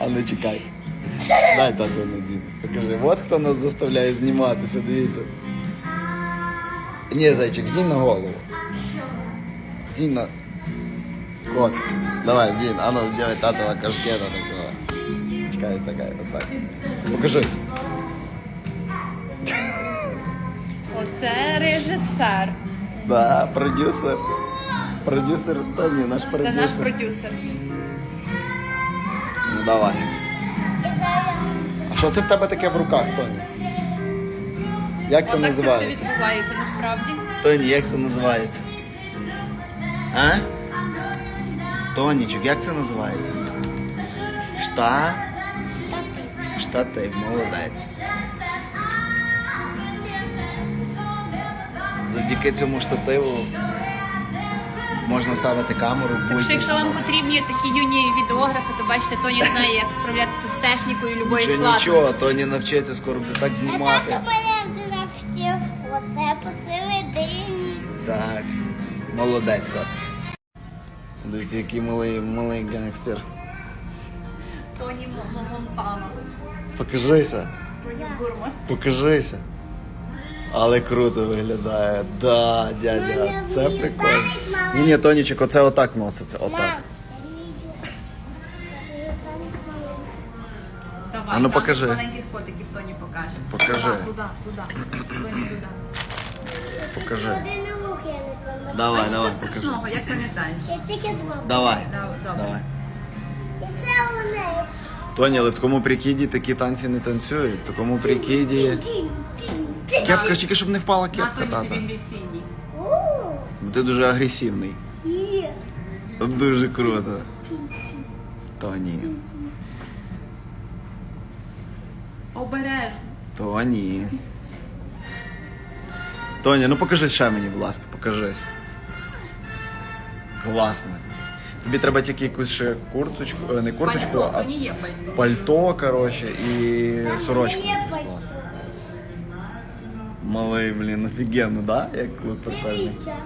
А не чекай. Дай тату Надін. Покажи. От хто нас заставляє зніматися, дивіться. Ні, зайчик, дінь на голову. Дінь на. Кот. Давай, Дін, а ну делай татова кашкета такого. Чекай, чекай, отак. Покажи. Оце режисер. Да, продюсер. Продюсер Тоні, наш Це продюсер. наш продюсер. Давай. А що це в тебе таке в руках, Тоні? Як це Отак це все називається? відбувається насправді. Тоні, як це називається? А? Тонічок, як це називається? Шта? Штатив, молодець. Завдяки цьому штативу можна ставити камеру в Так що якщо вам потрібні такі юні відеографи, то бачите, Тоні знає, як справлятися з технікою любої Нічого, складності. нічого, Тоні навчиться скоро буде так знімати. Тато мене вже навчив. Оце посередині. Так, молодець, кот. Дивіться, який малий, малий гангстер. Тоні М- М- Монтана. Покажися, Тоні Гурмас. покажися. Але круто виглядає. Да, дядя, це прикольно. Ні, ні, Тонічик, оце отак носиться, отак. Давай, А ну, там покажи. маленьких котиків Тоні покаже. Покажи. Туди, туди, туди. Тоні туди. Покажи. Один рух я не пам'ятаю. Давай, А давай, нічого покажи. страшного, як пам'ятаєш. Я тільки два. Давай. Да, Добре. Давай. І це у неї. Тоні, але в такому прикиді такі танці не танцюють. В такому прикиді. Тін, тін, тін. Кепка, тільки щоб не впала кепка, Тоні тобі тата. Бо Ти дуже агресивний. є. Дуже круто. Тоні. Обережно. Тоні. Тоні, ну покажи ще мені, будь ласка, покажись. Класно. Тобі треба тільки якусь ще курточку, е, не курточку, Пальто, а Тоні є пальто. пальто, коротше, і сорочку. є якусь пальто. класну. Малий, блін, офігенно, да? Як ви прикольно. Дивіться.